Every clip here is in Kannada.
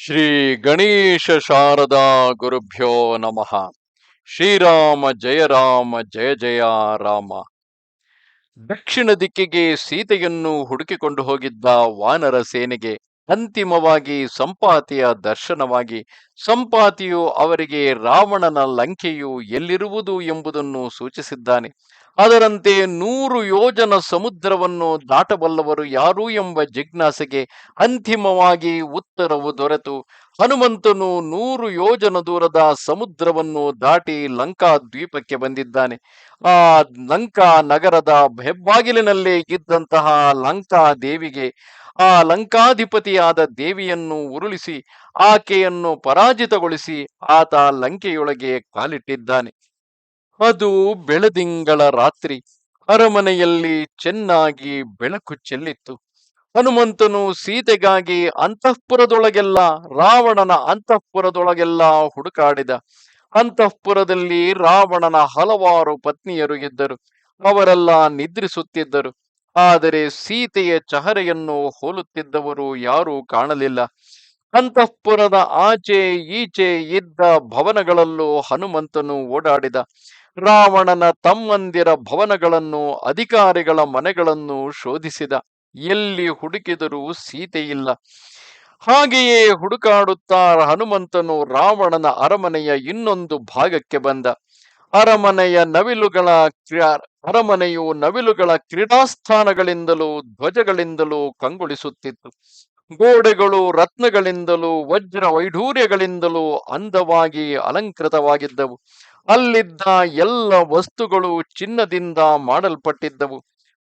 ಶ್ರೀ ಗಣೇಶ ಶಾರದಾ ಗುರುಭ್ಯೋ ನಮಃ. ಶ್ರೀರಾಮ ಜಯ ರಾಮ ಜಯ ಜಯ ರಾಮ. ದಕ್ಷಿಣ ದಿಕ್ಕಿಗೆ ಸೀತೆಯನ್ನು ಹುಡುಕಿಕೊಂಡು ಹೋಗಿದ್ದ ವಾನರ ಸೇನೆಗೆ ಅಂತಿಮವಾಗಿ ಸಂಪಾತಿಯ ದರ್ಶನವಾಗಿ ಸಂಪಾತಿಯು ಅವರಿಗೆ ರಾವಣನ ಲಂಕೆಯು ಎಲ್ಲಿರುವುದು ಎಂಬುದನ್ನು ಸೂಚಿಸಿದ್ದಾನೆ. ಅದರಂತೆ ನೂರು ಯೋಜನ ಸಮುದ್ರವನ್ನು ದಾಟಬಲ್ಲವರು ಯಾರು ಎಂಬ ಜಿಜ್ಞಾಸೆಗೆ ಅಂತಿಮವಾಗಿ ಉತ್ತರವು ದೊರೆತು. ಹನುಮಂತನು ನೂರು ಯೋಜನ ದೂರದ ಸಮುದ್ರವನ್ನು ದಾಟಿ ಲಂಕಾ ದ್ವೀಪಕ್ಕೆ ಬಂದಿದ್ದಾನೆ. ಆ ಲಂಕಾ ನಗರದ ಹೆಬ್ಬಾಗಿಲಿನಲ್ಲೇ ಇದ್ದಂತಹ ಲಂಕಾ ದೇವಿಗೆ ಆ ಲಂಕಾಧಿಪತಿಯಾದ ದೇವಿಯನ್ನು ಉರುಳಿಸಿ, ಆಕೆಯನ್ನು ಪರಾಜಿತಗೊಳಿಸಿ ಆತ ಲಂಕೆಯೊಳಗೆ ಕಾಲಿಟ್ಟಿದ್ದಾನೆ. ಅದು ಬೆಳದಿಂಗಳ ರಾತ್ರಿ. ಅರಮನೆಯಲ್ಲಿ ಚೆನ್ನಾಗಿ ಬೆಳಕು ಚೆಲ್ಲಿತ್ತು. ಹನುಮಂತನು ಸೀತೆಗಾಗಿ ಅಂತಃಪುರದೊಳಗೆಲ್ಲ, ರಾವಣನ ಅಂತಃಪುರದೊಳಗೆಲ್ಲ ಹುಡುಕಾಡಿದ. ಅಂತಃಪುರದಲ್ಲಿ ರಾವಣನ ಹಲವಾರು ಪತ್ನಿಯರು ಇದ್ದರು. ಅವರೆಲ್ಲ ನಿದ್ರಿಸುತ್ತಿದ್ದರು. ಆದರೆ ಸೀತೆಯ ಚಹರೆಯನ್ನು ಹೋಲುತ್ತಿದ್ದವರು ಯಾರೂ ಕಾಣಲಿಲ್ಲ. ಅಂತಃಪುರದ ಆಚೆ ಈಚೆ ಇದ್ದ ಭವನಗಳಲ್ಲೂ ಹನುಮಂತನು ಓಡಾಡಿದ. ರಾವಣನ ತಮ್ಮಂದಿರ ಭವನಗಳನ್ನು ಅಧಿಕಾರಿಗಳ ಮನೆಗಳನ್ನು ಶೋಧಿಸಿದ. ಎಲ್ಲಿ ಹುಡುಕಿದರೂ ಸೀತೆಯಿಲ್ಲ. ಹಾಗೆಯೇ ಹುಡುಕಾಡುತ್ತಾ ಹನುಮಂತನು ರಾವಣನ ಅರಮನೆಯ ಇನ್ನೊಂದು ಭಾಗಕ್ಕೆ ಬಂದ. ಅರಮನೆಯ ನವಿಲುಗಳ ಅರಮನೆಯು ನವಿಲುಗಳ ಕ್ರೀಡಾಸ್ಥಾನಗಳಿಂದಲೂ ಧ್ವಜಗಳಿಂದಲೂ ಕಂಗೊಳಿಸುತ್ತಿತ್ತು. ಗೋಡೆಗಳು ರತ್ನಗಳಿಂದಲೂ ವಜ್ರ ವೈಢೂರ್ಯಗಳಿಂದಲೂ ಅಂದವಾಗಿ ಅಲಂಕೃತವಾಗಿದ್ದವು. ಅಲ್ಲಿದ್ದ ಎಲ್ಲ ವಸ್ತುಗಳು ಚಿನ್ನದಿಂದ ಮಾಡಲ್ಪಟ್ಟಿದ್ದವು.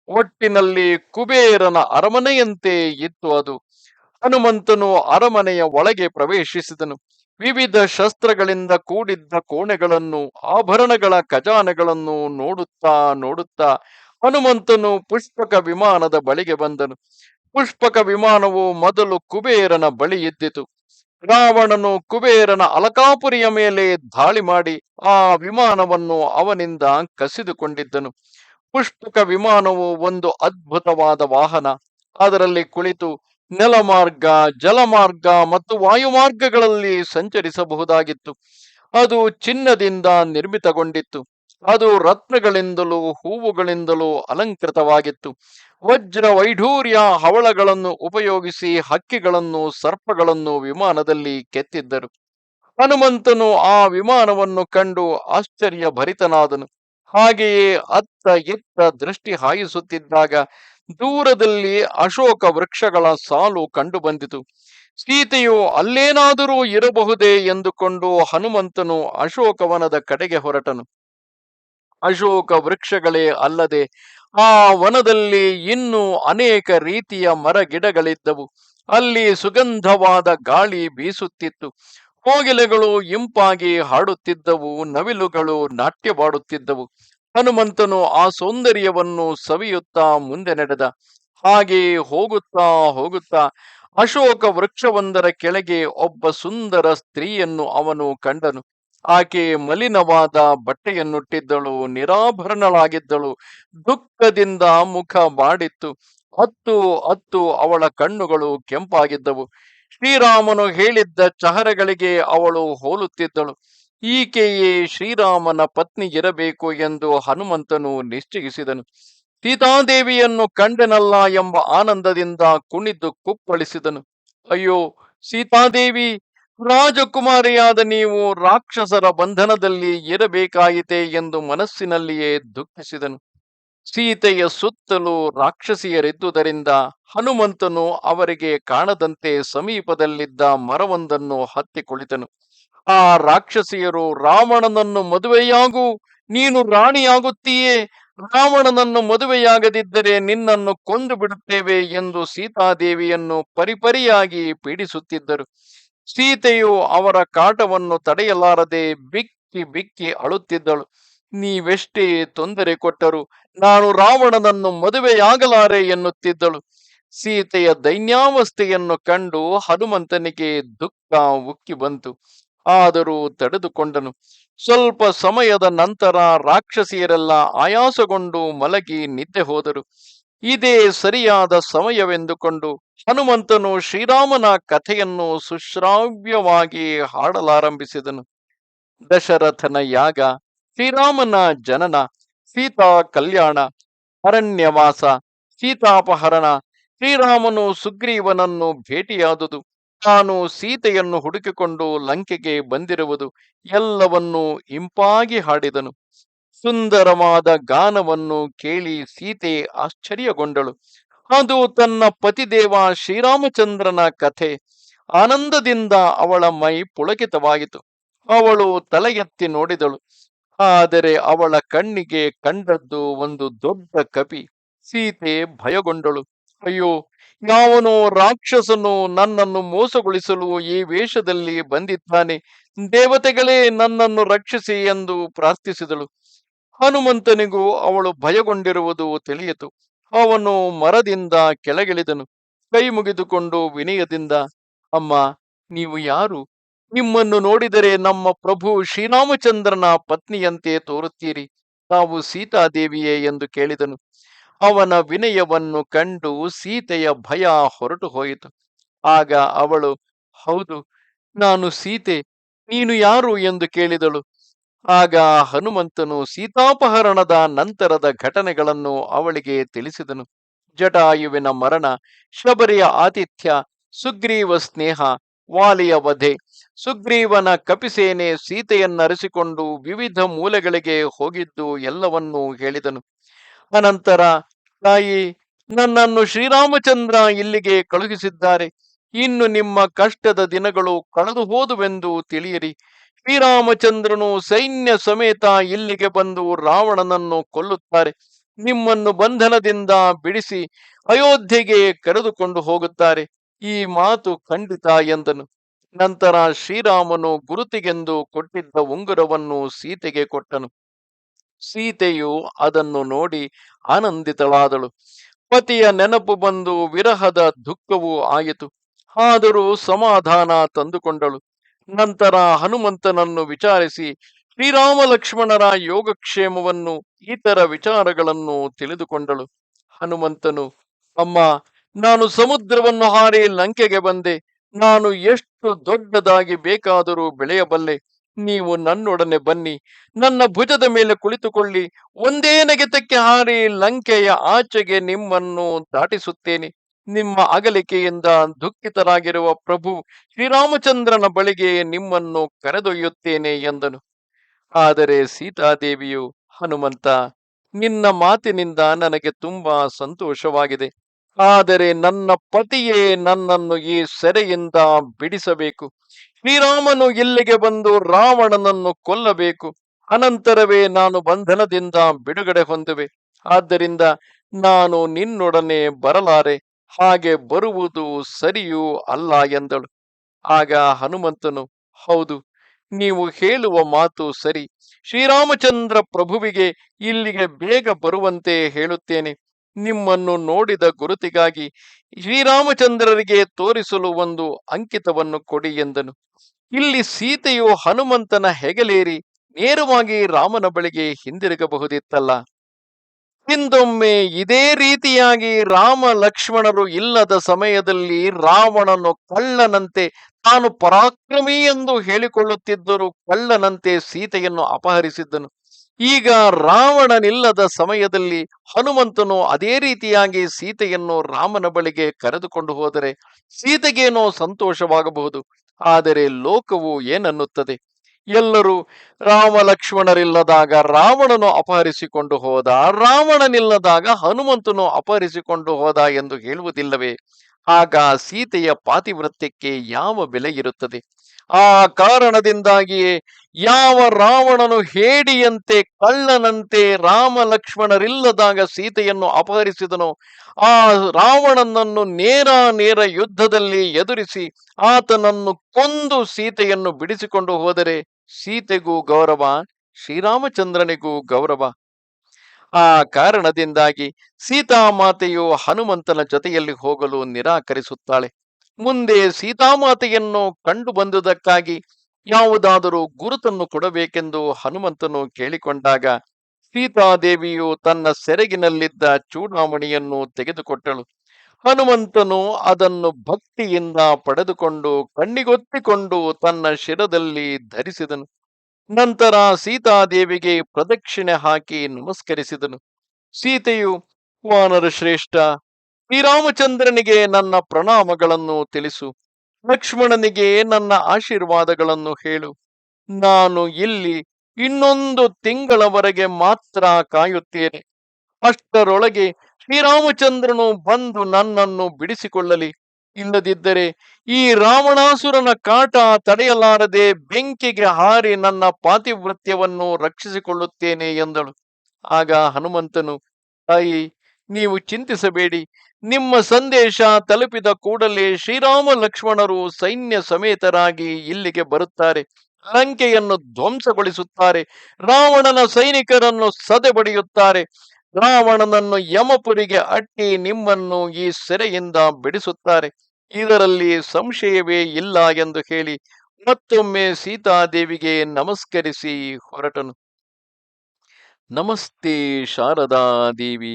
ಒಟ್ಟಿನಲ್ಲಿ ಕುಬೇರನ ಅರಮನೆಯಂತೆ ಇತ್ತು ಅದು. ಹನುಮಂತನು ಅರಮನೆಯ ಒಳಗೆ ಪ್ರವೇಶಿಸಿದನು. ವಿವಿಧ ಶಸ್ತ್ರಗಳಿಂದ ಕೂಡಿದ್ದ ಕೋಣೆಗಳನ್ನು, ಆಭರಣಗಳ ಖಜಾನೆಗಳನ್ನು ನೋಡುತ್ತಾ ನೋಡುತ್ತಾ ಹನುಮಂತನು ಪುಷ್ಪಕ ವಿಮಾನದ ಬಳಿಗೆ ಬಂದನು. ಪುಷ್ಪಕ ವಿಮಾನವು ಮೊದಲು ಕುಬೇರನ ಬಳಿ ಇದ್ದಿತು ರಾವಣನು ಕುಬೇರನ ಅಲಕಾಪುರಿಯ ಮೇಲೆ ದಾಳಿ ಮಾಡಿ ಆ ವಿಮಾನವನ್ನು ಅವನಿಂದ ಕಸಿದುಕೊಂಡಿದ್ದನು. ಪುಷ್ಪಕ ವಿಮಾನವು ಒಂದು ಅದ್ಭುತವಾದ ವಾಹನ. ಅದರಲ್ಲಿ ಕುಳಿತು ನೆಲಮಾರ್ಗ, ಜಲಮಾರ್ಗ ಮತ್ತು ವಾಯುಮಾರ್ಗಗಳಲ್ಲಿ ಸಂಚರಿಸಬಹುದಾಗಿತ್ತು. ಅದು ಚಿನ್ನದಿಂದ ನಿರ್ಮಿತಗೊಂಡಿತ್ತು. ಅದು ರತ್ನಗಳಿಂದಲೂ ಹೂವುಗಳಿಂದಲೂ ಅಲಂಕೃತವಾಗಿತ್ತು. ವಜ್ರ ವೈಢೂರ್ಯ ಹವಳಗಳನ್ನು ಉಪಯೋಗಿಸಿ ಹಕ್ಕಿಗಳನ್ನು, ಸರ್ಪಗಳನ್ನು ವಿಮಾನದಲ್ಲಿ ಕೆತ್ತಿದ್ದರು. ಹನುಮಂತನು ಆ ವಿಮಾನವನ್ನು ಕಂಡು ಆಶ್ಚರ್ಯ ಭರಿತನಾದನು ಹಾಗೆಯೇ ಅತ್ತ ಇತ್ತ ದೃಷ್ಟಿ ಹಾಯಿಸುತ್ತಿದ್ದಾಗ ದೂರದಲ್ಲಿ ಅಶೋಕ ವೃಕ್ಷಗಳ ಸಾಲು ಕಂಡುಬಂದಿತು ಸೀತೆಯು ಅಲ್ಲೇನಾದರೂ ಇರಬಹುದೇ ಎಂದುಕೊಂಡು ಹನುಮಂತನು ಅಶೋಕವನದ ಕಡೆಗೆ ಹೊರಟನು. ಅಶೋಕ ವೃಕ್ಷಗಳೇ ಅಲ್ಲದೆ ಆ ವನದಲ್ಲಿ ಇನ್ನೂ ಅನೇಕ ರೀತಿಯ ಮರ ಗಿಡಗಳಿದ್ದವು. ಅಲ್ಲಿ ಸುಗಂಧವಾದ ಗಾಳಿ ಬೀಸುತ್ತಿತ್ತು. ಕೋಗಿಲೆಗಳು ಇಂಪಾಗಿ ಹಾಡುತ್ತಿದ್ದವು, ನವಿಲುಗಳು ನಾಟ್ಯವಾಡುತ್ತಿದ್ದವು. ಹನುಮಂತನು ಆ ಸೌಂದರ್ಯವನ್ನು ಸವಿಯುತ್ತಾ ಮುಂದೆ ನಡೆದ. ಹಾಗೆ ಹೋಗುತ್ತಾ ಹೋಗುತ್ತಾ ಅಶೋಕ ವೃಕ್ಷವೊಂದರ ಕೆಳಗೆ ಒಬ್ಬ ಸುಂದರ ಸ್ತ್ರೀಯನ್ನು ಅವನು ಕಂಡನು. ಆಕೆ ಮಲಿನವಾದ ಬಟ್ಟೆಯನ್ನುಟ್ಟಿದ್ದಳು, ನಿರಾಭರಣಳಾಗಿದ್ದಳು, ದುಃಖದಿಂದ ಮುಖ ಮಾಡಿತ್ತು. ಹತ್ತು ಹತ್ತು ಅವಳ ಕಣ್ಣುಗಳು ಕೆಂಪಾಗಿದ್ದವು. ಶ್ರೀರಾಮನು ಹೇಳಿದ್ದ ಚಹರೆಗಳಿಗೆ ಅವಳು ಹೋಲುತ್ತಿದ್ದಳು. ಈಕೆಯೇ ಶ್ರೀರಾಮನ ಪತ್ನಿ ಇರಬೇಕು ಎಂದು ಹನುಮಂತನು ನಿಶ್ಚಯಿಸಿದನು. ಸೀತಾದೇವಿಯನ್ನು ಕಂಡನಲ್ಲ ಎಂಬ ಆನಂದದಿಂದ ಕುಣಿದು ಕುಪ್ಪಳಿಸಿದನು. ಅಯ್ಯೋ, ಸೀತಾದೇವಿ, ರಾಜಕುಮಾರಿಯಾದ ನೀವು ರಾಕ್ಷಸರ ಬಂಧನದಲ್ಲಿ ಇರಬೇಕಾಯಿತೆ ಎಂದು ಮನಸ್ಸಿನಲ್ಲಿಯೇ ದುಃಖಿಸಿದನು. ಸೀತೆಯ ಸುತ್ತಲೂ ರಾಕ್ಷಸಿಯರಿದ್ದುದರಿಂದ ಹನುಮಂತನು ಅವರಿಗೆ ಕಾಣದಂತೆ ಸಮೀಪದಲ್ಲಿದ್ದ ಮರವೊಂದನ್ನು ಹತ್ತಿ ಕುಳಿತನು. ಆ ರಾಕ್ಷಸಿಯರು, ರಾವಣನನ್ನು ಮದುವೆಯಾಗು, ನೀನು ರಾಣಿಯಾಗುತ್ತೀಯೇ. ರಾವಣನನ್ನು ಮದುವೆಯಾಗದಿದ್ದರೆ ನಿನ್ನನ್ನು ಕೊಂದು ಬಿಡುತ್ತೇವೆ ಎಂದು ಸೀತಾದೇವಿಯನ್ನು ಪರಿಪರಿಯಾಗಿ ಪೀಡಿಸುತ್ತಿದ್ದರು. ಸೀತೆಯು ಅವರ ಕಾಟವನ್ನು ತಡೆಯಲಾರದೆ ಬಿಕ್ಕಿ ಬಿಕ್ಕಿ ಅಳುತ್ತಿದ್ದಳು. ನೀವೆಷ್ಟೇ ತೊಂದರೆ ಕೊಟ್ಟರು ನಾನು ರಾವಣನನ್ನು ಮದುವೆಯಾಗಲಾರೆ ಎನ್ನುತ್ತಿದ್ದಳು. ಸೀತೆಯ ದೈನ್ಯಾವಸ್ಥೆಯನ್ನು ಕಂಡು ಹನುಮಂತನಿಗೆ ದುಃಖ ಉಕ್ಕಿ ಬಂತು. ಆದರೂ ತಡೆದುಕೊಂಡನು. ಸ್ವಲ್ಪ ಸಮಯದ ನಂತರ ರಾಕ್ಷಸಿಯರೆಲ್ಲ ಆಯಾಸಗೊಂಡು ಮಲಗಿ ನಿದ್ದೆ ಹೋದರು. ಇದೇ ಸರಿಯಾದ ಸಮಯವೆಂದುಕೊಂಡು ಹನುಮಂತನು ಶ್ರೀರಾಮನ ಕಥೆಯನ್ನು ಸುಶ್ರಾವ್ಯವಾಗಿ ಹಾಡಲಾರಂಭಿಸಿದನು. ದಶರಥನ ಯಾಗ ಶ್ರೀರಾಮನ ಜನನ, ಸೀತಾ ಕಲ್ಯಾಣ, ಅರಣ್ಯವಾಸ, ಸೀತಾಪಹರಣ, ಶ್ರೀರಾಮನು ಸುಗ್ರೀವನನ್ನು ಭೇಟಿಯಾದುದು. ತಾನು ಸೀತೆಯನ್ನು ಹುಡುಕಿಕೊಂಡು ಲಂಕೆಗೆ ಬಂದಿರುವುದು ಎಲ್ಲವನ್ನೂ ಇಂಪಾಗಿ ಹಾಡಿದನು. ಸುಂದರವಾದ ಗಾನವನ್ನು ಕೇಳಿ ಸೀತೆ ಆಶ್ಚರ್ಯಗೊಂಡಳು. ಅದು ತನ್ನ ಪತಿದೇವ ಶ್ರೀರಾಮಚಂದ್ರನ ಕಥೆ. ಆನಂದದಿಂದ ಅವಳ ಮೈ ಪುಳಕಿತವಾಯಿತು ಅವಳು ತಲೆ ನೋಡಿದಳು. ಆದರೆ ಅವಳ ಕಣ್ಣಿಗೆ ಕಂಡದ್ದು ಒಂದು ದೊಡ್ಡ ಕಪಿ ಸೀತೆ ಭಯಗೊಂಡಳು. ಅಯ್ಯೋ, ಯಾವನೋ ರಾಕ್ಷಸನು ನನ್ನನ್ನು ಮೋಸಗೊಳಿಸಲು ಈ ವೇಷದಲ್ಲಿ ಬಂದಿದ್ದಾನೆ. ದೇವತೆಗಳೇ ನನ್ನನ್ನು ರಕ್ಷಿಸಿ ಎಂದು ಪ್ರಾರ್ಥಿಸಿದಳು. ಹನುಮಂತನಿಗೂ ಅವಳು ಭಯಗೊಂಡಿರುವುದು ತಿಳಿಯಿತು. ಅವನು ಮರದಿಂದ ಕೆಳಗಿಳಿದನು. ಕೈ ಮುಗಿದುಕೊಂಡು ವಿನಯದಿಂದ, ಅಮ್ಮ, ನೀವು ಯಾರು? ನಿಮ್ಮನ್ನು ನೋಡಿದರೆ ನಮ್ಮ ಪ್ರಭು ಶ್ರೀರಾಮಚಂದ್ರನ ಪತ್ನಿಯಂತೆ ತೋರುತ್ತೀರಿ. ತಾವು ಸೀತಾದೇವಿಯೇ ಎಂದು ಕೇಳಿದನು. ಅವನ ವಿನಯವನ್ನು ಕಂಡು ಸೀತೆಯ ಭಯ ಹೊರಟು ಹೋಯಿತು. ಆಗ ಅವಳು, ಹೌದು, ನಾನು ಸೀತೆ, ನೀನು ಯಾರು? ಎಂದು ಕೇಳಿದಳು. ಆಗ ಹನುಮಂತನು ಸೀತಾಪಹರಣದ ನಂತರದ ಘಟನೆಗಳನ್ನು ಅವಳಿಗೆ ತಿಳಿಸಿದನು. ಜಟಾಯುವಿನ ಮರಣ, ಶಬರಿಯ ಆತಿಥ್ಯ, ಸುಗ್ರೀವ ಸ್ನೇಹ, ವಾಲಿಯ ವಧೆ ಸುಗ್ರೀವನ ಕಪಿಸೇನೆ ಸೀತೆಯನ್ನರಿಸಿಕೊಂಡು ವಿವಿಧ ಮೂಲೆಗಳಿಗೆ ಹೋಗಿದ್ದು ಎಲ್ಲವನ್ನೂ ಹೇಳಿದನು. ಅನಂತರ, ತಾಯಿ, ನನ್ನನ್ನು ಶ್ರೀರಾಮಚಂದ್ರ ಇಲ್ಲಿಗೆ ಕಳುಹಿಸಿದ್ದಾರೆ. ಇನ್ನು ನಿಮ್ಮ ಕಷ್ಟದ ದಿನಗಳು ಕಳೆದು ಹೋದುವೆಂದು ತಿಳಿಯಿರಿ. ಶ್ರೀರಾಮಚಂದ್ರನು ಸೈನ್ಯ ಸಮೇತ ಇಲ್ಲಿಗೆ ಬಂದು ರಾವಣನನ್ನು ಕೊಲ್ಲುತ್ತಾರೆ. ನಿಮ್ಮನ್ನು ಬಂಧನದಿಂದ ಬಿಡಿಸಿ ಅಯೋಧ್ಯೆಗೆ ಕರೆದುಕೊಂಡು ಹೋಗುತ್ತಾರೆ. ಈ ಮಾತು ಖಂಡಿತ ಎಂದನು. ನಂತರ ಶ್ರೀರಾಮನು ಗುರುತಿಗೆಂದು ಕೊಟ್ಟಿದ್ದ ಉಂಗುರವನ್ನು ಸೀತೆಗೆ ಕೊಟ್ಟನು. ಸೀತೆಯು ಅದನ್ನು ನೋಡಿ ಆನಂದಿತಳಾದಳು. ಪತಿಯ ನೆನಪು ಬಂದು ವಿರಹದ ದುಃಖವೂ ಆಯಿತು. ಆದರೂ ಸಮಾಧಾನ ತಂದುಕೊಂಡಳು. ನಂತರ ಹನುಮಂತನನ್ನು ವಿಚಾರಿಸಿ, ಶ್ರೀರಾಮ ಲಕ್ಷ್ಮಣರ ಯೋಗಕ್ಷೇಮವನ್ನು ಇತರ ವಿಚಾರಗಳನ್ನು ತಿಳಿದುಕೊಂಡಳು. ಹನುಮಂತನು, ಅಮ್ಮ, ನಾನು ಸಮುದ್ರವನ್ನು ಹಾರಿ ಲಂಕೆಗೆ ಬಂದೆ. ನಾನು ಎಷ್ಟು ದೊಡ್ಡದಾಗಿ ಬೇಕಾದರೂ ಬೆಳೆಯಬಲ್ಲೆ. ನೀವು ನನ್ನೊಡನೆ ಬನ್ನಿ. ನನ್ನ ಭುಜದ ಮೇಲೆ ಕುಳಿತುಕೊಳ್ಳಿ. ಒಂದೇ ನೆಗೆತಕ್ಕೆ ಹಾರಿ ಲಂಕೆಯ ಆಚೆಗೆ ನಿಮ್ಮನ್ನು ದಾಟಿಸುತ್ತೇನೆ. ನಿಮ್ಮ ಅಗಲಿಕೆಯಿಂದ ದುಃಖಿತರಾಗಿರುವ ಪ್ರಭು ಶ್ರೀರಾಮಚಂದ್ರನ ಬಳಿಗೆ ನಿಮ್ಮನ್ನು ಕರೆದೊಯ್ಯುತ್ತೇನೆ ಎಂದನು. ಆದರೆ ಸೀತಾದೇವಿಯು, ಹನುಮಂತ, ನಿನ್ನ ಮಾತಿನಿಂದ ನನಗೆ ತುಂಬಾ ಸಂತೋಷವಾಗಿದೆ. ಆದರೆ ನನ್ನ ಪತಿಯೇ ನನ್ನನ್ನು ಈ ಸೆರೆಯಿಂದ ಬಿಡಿಸಬೇಕು. ಶ್ರೀರಾಮನು ಇಲ್ಲಿಗೆ ಬಂದು ರಾವಣನನ್ನು ಕೊಲ್ಲಬೇಕು. ಅನಂತರವೇ ನಾನು ಬಂಧನದಿಂದ ಬಿಡುಗಡೆ ಹೊಂದುವೆ. ಆದ್ದರಿಂದ ನಾನು ನಿನ್ನೊಡನೆ ಬರಲಾರೆ. ಹಾಗೆ ಬರುವುದು ಸರಿಯೂ ಅಲ್ಲ ಎಂದಳು. ಆಗ ಹನುಮಂತನು, ಹೌದು, ನೀವು ಹೇಳುವ ಮಾತು ಸರಿ. ಶ್ರೀರಾಮಚಂದ್ರ ಪ್ರಭುವಿಗೆ ಇಲ್ಲಿಗೆ ಬೇಗ ಬರುವಂತೆ ಹೇಳುತ್ತೇನೆ. ನಿಮ್ಮನ್ನು ನೋಡಿದ ಗುರುತಿಗಾಗಿ ಶ್ರೀರಾಮಚಂದ್ರರಿಗೆ ತೋರಿಸಲು ಒಂದು ಅಂಕಿತವನ್ನು ಕೊಡಿ ಎಂದನು. ಇಲ್ಲಿ ಸೀತೆಯು ಹನುಮಂತನ ಹೆಗಲೇರಿ ನೇರವಾಗಿ ರಾಮನ ಬಳಿಗೆ ಹಿಂದಿರುಗಬಹುದಿತ್ತಲ್ಲ. ಹಿಂದೊಮ್ಮೆ ಇದೇ ರೀತಿಯಾಗಿ ರಾಮ ಲಕ್ಷ್ಮಣರು ಇಲ್ಲದ ಸಮಯದಲ್ಲಿ ರಾವಣನು ಕಳ್ಳನಂತೆ ತಾನು ಪರಾಕ್ರಮಿ ಎಂದು ಹೇಳಿಕೊಳ್ಳುತ್ತಿದ್ದರೂ ಕಳ್ಳನಂತೆ ಸೀತೆಯನ್ನು ಅಪಹರಿಸಿದ್ದನು. ಈಗ ರಾವಣನಿಲ್ಲದ ಸಮಯದಲ್ಲಿ ಹನುಮಂತನು ಅದೇ ರೀತಿಯಾಗಿ ಸೀತೆಯನ್ನು ರಾಮನ ಬಳಿಗೆ ಕರೆದುಕೊಂಡು ಹೋದರೆ ಸೀತೆಗೇನೋ ಸಂತೋಷವಾಗಬಹುದು. ಆದರೆ ಲೋಕವು ಏನನ್ನುತ್ತದೆ? ಎಲ್ಲರೂ ರಾಮ ಲಕ್ಷ್ಮಣರಿಲ್ಲದಾಗ ರಾವಣನು ಅಪಹರಿಸಿಕೊಂಡು ಹೋದ, ರಾವಣನಿಲ್ಲದಾಗ ಹನುಮಂತನು ಅಪಹರಿಸಿಕೊಂಡು ಹೋದ ಎಂದು ಹೇಳುವುದಿಲ್ಲವೇ? ಆಗ ಸೀತೆಯ ಪಾತಿವೃತ್ಯಕ್ಕೆ ಯಾವ ಬೆಲೆ ಇರುತ್ತದೆ? ಆ ಕಾರಣದಿಂದಾಗಿ ಯಾವ ರಾವಣನು ಹೇಡಿಯಂತೆ ಕಳ್ಳನಂತೆ ರಾಮ ಲಕ್ಷ್ಮಣರಿಲ್ಲದಾಗ ಸೀತೆಯನ್ನು ಅಪಹರಿಸಿದನು, ಆ ರಾವಣನನ್ನು ನೇರ ನೇರ ಯುದ್ಧದಲ್ಲಿ ಎದುರಿಸಿ ಆತನನ್ನು ಕೊಂದು ಸೀತೆಯನ್ನು ಬಿಡಿಸಿಕೊಂಡು ಹೋದರೆ ಸೀತೆಗೂ ಗೌರವ, ಶ್ರೀರಾಮಚಂದ್ರನಿಗೂ ಗೌರವ. ಆ ಕಾರಣದಿಂದಾಗಿ ಸೀತಾಮಾತೆಯು ಹನುಮಂತನ ಜೊತೆಯಲ್ಲಿ ಹೋಗಲು ನಿರಾಕರಿಸುತ್ತಾಳೆ. ಮುಂದೆ ಸೀತಾಮಾತೆಯನ್ನು ಕಂಡು ಬಂದುದಕ್ಕಾಗಿ ಯಾವುದಾದರೂ ಗುರುತನ್ನು ಕೊಡಬೇಕೆಂದು ಹನುಮಂತನು ಕೇಳಿಕೊಂಡಾಗ ಸೀತಾದೇವಿಯು ತನ್ನ ಸೆರಗಿನಲ್ಲಿದ್ದ ಚೂಡಾಮಣಿಯನ್ನು ತೆಗೆದುಕೊಟ್ಟಳು. ಹನುಮಂತನು ಅದನ್ನು ಭಕ್ತಿಯಿಂದ ಪಡೆದುಕೊಂಡು ಕಣ್ಣಿಗೊತ್ತಿಕೊಂಡು ತನ್ನ ಶಿರದಲ್ಲಿ ಧರಿಸಿದನು. ನಂತರ ಸೀತಾದೇವಿಗೆ ಪ್ರದಕ್ಷಿಣೆ ಹಾಕಿ ನಮಸ್ಕರಿಸಿದನು. ಸೀತೆಯು, ವಾನರ ಶ್ರೇಷ್ಠ ಶ್ರೀರಾಮಚಂದ್ರನಿಗೆ ನನ್ನ ಪ್ರಣಾಮಗಳನ್ನು ತಿಳಿಸು. ಲಕ್ಷ್ಮಣನಿಗೆ ನನ್ನ ಆಶೀರ್ವಾದಗಳನ್ನು ಹೇಳು. ನಾನು ಇಲ್ಲಿ ಇನ್ನೊಂದು ತಿಂಗಳವರೆಗೆ ಮಾತ್ರ ಕಾಯುತ್ತೇನೆ. ಅಷ್ಟರೊಳಗೆ ಶ್ರೀರಾಮಚಂದ್ರನು ಬಂದು ನನ್ನನ್ನು ಬಿಡಿಸಿಕೊಳ್ಳಲಿ. ಇಲ್ಲದಿದ್ದರೆ ಈ ರಾವಣಾಸುರನ ಕಾಟ ತಡೆಯಲಾರದೆ ಬೆಂಕಿಗೆ ಹಾರಿ ನನ್ನ ಪಾತಿವೃತ್ಯವನ್ನು ರಕ್ಷಿಸಿಕೊಳ್ಳುತ್ತೇನೆ ಎಂದಳು. ಆಗ ಹನುಮಂತನು, ತಾಯಿ ನೀವು ಚಿಂತಿಸಬೇಡಿ. ನಿಮ್ಮ ಸಂದೇಶ ತಲುಪಿದ ಕೂಡಲೇ ಶ್ರೀರಾಮ ಲಕ್ಷ್ಮಣರು ಸೈನ್ಯ ಸಮೇತರಾಗಿ ಇಲ್ಲಿಗೆ ಬರುತ್ತಾರೆ. ಲಂಕೆಯನ್ನು ಧ್ವಂಸಗೊಳಿಸುತ್ತಾರೆ. ರಾವಣನ ಸೈನಿಕರನ್ನು ಸದೆಬಡಿಯುತ್ತಾರೆ. ರಾವಣನನ್ನು ಯಮಪುರಿಗೆ ಅಟ್ಟಿ ನಿಮ್ಮನ್ನು ಈ ಸೆರೆಯಿಂದ ಬಿಡಿಸುತ್ತಾರೆ. ಇದರಲ್ಲಿ ಸಂಶಯವೇ ಇಲ್ಲ ಎಂದು ಹೇಳಿ ಮತ್ತೊಮ್ಮೆ ಸೀತಾದೇವಿಗೆ ನಮಸ್ಕರಿಸಿ ಹೊರಟನು. ನಮಸ್ತೆ ಶಾರದಾ ದೇವಿ.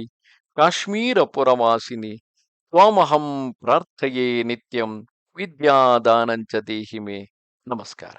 ಕಾಶ್ಮೀರ ಪುರವಾಸಿನಿ ತ್ವಾಮಹಂ ಪ್ರಾರ್ಥಯೇ ನಿತ್ಯಂ ವಿದ್ಯಾದಾನಂಚ ದೇಹಿಮೆ ನಮಸ್ಕಾರ